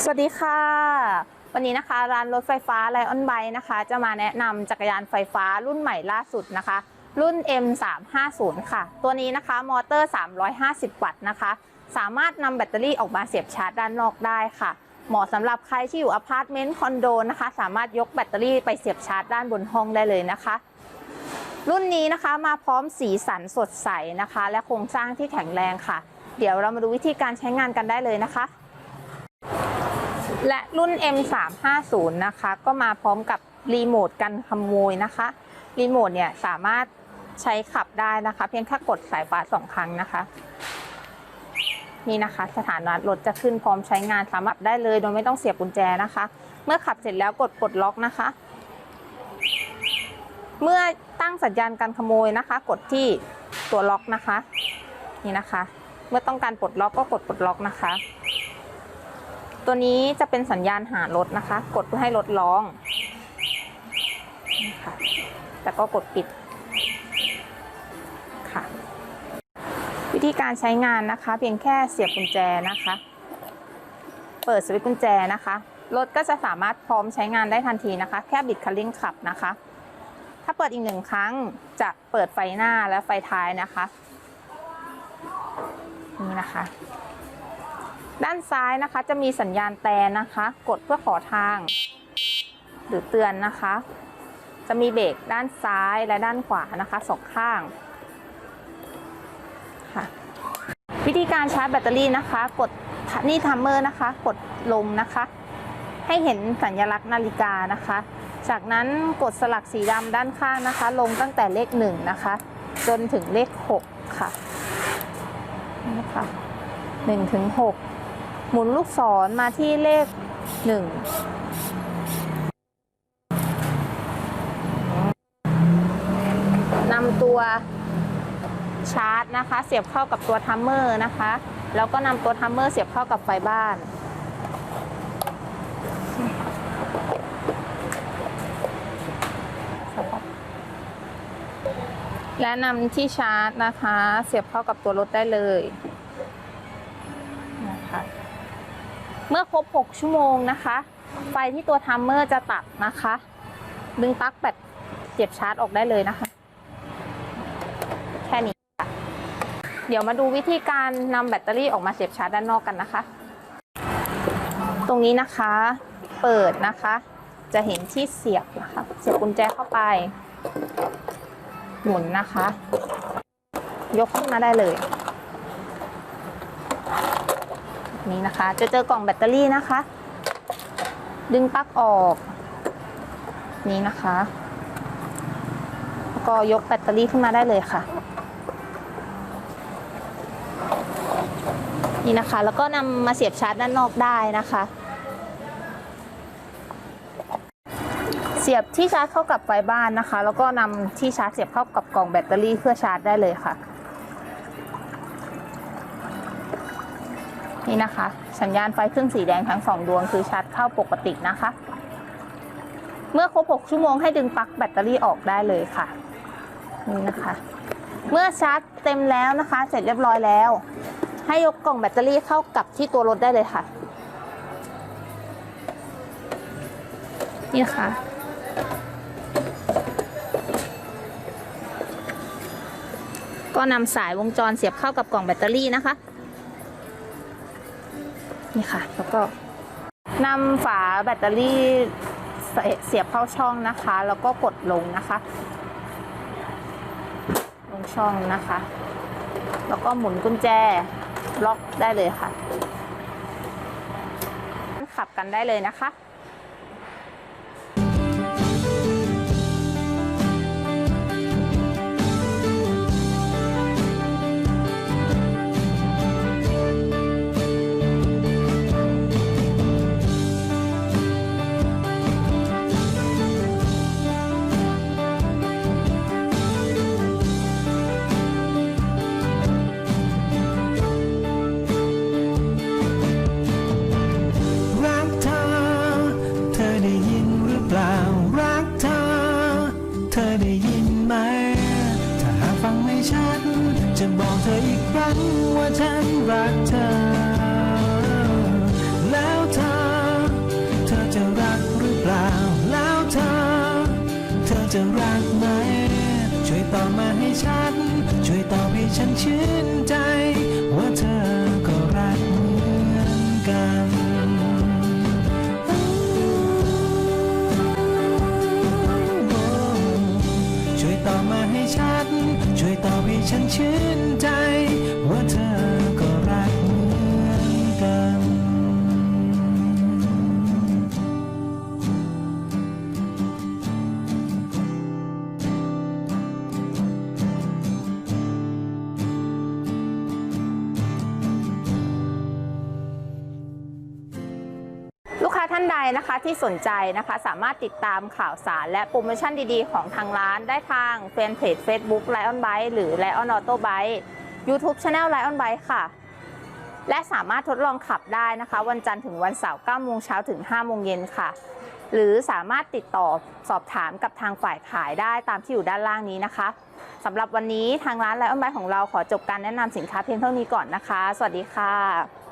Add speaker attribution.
Speaker 1: สวัสดีค่ะ วันนี้นะคะร้านรถไฟฟ้าไลออนไบนะคะ จะมาแนะนำจักรยานไฟฟ้ารุ่นใหม่ล่าสุดนะคะ รุ่น M350 ค่ะ ตัวนี้นะคะมอเตอร์ 350 วัตต์นะคะ สามารถนำแบตเตอรี่ออกมาเสียบชาร์จด้านนอกได้ค่ะ เหมาะสำหรับใครที่อยู่อพาร์ตเมนต์คอนโดนะคะ สามารถยกแบตเตอรี่ไปเสียบชาร์จด้านบนห้องได้เลยนะคะ รุ่นนี้นะคะมาพร้อมสีสันสดใสนะคะ และโครงสร้างที่แข็งแรงค่ะ เดี๋ยวเรามาดูวิธีการใช้งานกันได้เลยนะคะ และรุ่น M350 นะคะ ก็มาพร้อมกับรีโมทกันขโมยนะคะ รีโมทเนี่ยสามารถใช้ขับได้นะคะ เพียงแค่กดสายฟ้าสองครั้งนะคะ นี่นะคะ สถานะรถจะขึ้นพร้อมใช้งานสามารถได้เลยโดยไม่ต้องเสียบกุญแจนะคะ เมื่อขับเสร็จแล้วกดปลดล็อกนะคะ เมื่อตั้งสัญญาณการขโมยนะคะ กดที่ตัวล็อกนะคะ นี่นะคะ เมื่อต้องการปลดล็อกก็กดปลดล็อกนะคะ ตัวนี้จะเป็นสัญญาณหารถนะคะ กดเพื่อให้รถร้องะะแล้วก็กดปิดค่ะวิธีการใช้งานนะคะ เพียงแค่เสียบกุญแจนะคะ เปิดสวิตช์กุญแจนะคะรถก็จะสามารถพร้อมใช้งานได้ทันทีนะคะ แค่บิดคันเร่งขับนะคะ ถ้าเปิดอีกหนึ่งครั้งจะเปิดไฟหน้าและไฟท้ายนะคะ นี่นะคะ ด้านซ้ายนะคะจะมีสัญญาณแตรนะคะ กดเพื่อขอทาง หรือเตือนนะคะ จะมีเบรกด้านซ้ายและด้านขวานะคะสองข้างค่ะวิธีการชาร์จแบตเตอรี่นะคะ กดนี่ทัมเมอร์นะคะ กดลงนะคะ ให้เห็นสัญลักษณ์นาฬิกานะคะ จากนั้นกดสลักสีดำด้านข้างนะคะ ลงตั้งแต่เลขหนึ่งนะคะ จนถึงเลขหกค่ะนี่นะคะหนึ่งถึงหก หมุนลูกศรมาที่เลขหนึ่งนำตัวชาร์จนะคะ เสียบเข้ากับตัวทัมเมอร์นะคะ แล้วก็นำตัวทัมเมอร์เสียบเข้ากับไฟบ้านและนำที่ชาร์จนะคะ เสียบเข้ากับตัวรถได้เลย เมื่อครบ 6 ชั่วโมงนะคะ ไฟที่ตัวทัมเมอร์จะตัดนะคะ ดึงปลั๊กแบตเสียบชาร์จออกได้เลยนะคะ แค่นี้ค่ะเดี๋ยวมาดูวิธีการนำแบตเตอรี่ออกมาเสียบชาร์จด้านนอกกันนะคะ ตรงนี้นะคะเปิดนะคะ จะเห็นที่เสียบนะคะ เสียบกุญแจเข้าไป หมุนนะคะ ยกขึ้นมาได้เลย นี่นะคะ จะเจอกล่องแบตเตอรี่นะคะ ดึงปลั๊กออก นี่นะคะ แล้วก็ยกแบตเตอรี่ขึ้นมาได้เลยค่ะ นี่นะคะ แล้วก็นำมาเสียบชาร์จด้านนอกได้นะคะ เสียบที่ชาร์จเข้ากับไฟบ้านนะคะ แล้วก็นำที่ชาร์จเสียบเข้ากับกล่องแบตเตอรี่เพื่อชาร์จได้เลยค่ะ นี่นะคะ สัญญาณไฟขึ้นสีแดงทั้งสองดวงคือชาร์จเข้าปกตินะคะ เมื่อครบ 6 ชั่วโมงให้ดึงปลั๊กแบตเตอรี่ออกได้เลยค่ะ นี่นะคะ เมื่อชาร์จเต็มแล้วนะคะ เสร็จเรียบร้อยแล้ว ให้ยกกล่องแบตเตอรี่เข้ากับที่ตัวรถได้เลยค่ะ นี่นะคะก็นำสายวงจรเสียบเข้ากับกล่องแบตเตอรี่นะคะ นี่ค่ะ แล้วก็นำฝาแบตเตอรี่เสียบเข้าช่องนะคะ แล้วก็กดลงนะคะ ลงช่องนะคะ แล้วก็หมุนกุญแจล็อกได้เลยค่ะ ขับกันได้เลยนะคะ
Speaker 2: ฉัน จะบอกเธออีกครั้งว่าฉันรักเธอ แล้วเธอ เธอจะรักหรือเปล่า แล้วเธอ เธอจะรักไหม ช่วยตอบมาให้ฉัน ช่วยตอบให้ฉันชื่นใจว่าเธอ วยต
Speaker 1: ลูกค้าท่านใดนะคะที่สนใจนะคะสามารถติดตามข่าวสารและโปรโมชั่นดีๆ ของทางร้านได้ทางแฟนเพจ Facebook Lion Bike หรือ Lion Auto Bike YouTube Channel Lion Bike ค่ะ และสามารถทดลองขับได้นะคะ วันจันทร์ถึงวันเสาร์9โมงเช้าถึง5โมงเย็นค่ะ หรือสามารถติดต่อสอบถามกับทางฝ่ายขายได้ตามที่อยู่ด้านล่างนี้นะคะสำหรับวันนี้ทางร้าน Lion Bike ของเราขอจบการแนะนำสินค้าเพียงเท่านี้ก่อนนะคะ สวัสดีค่ะ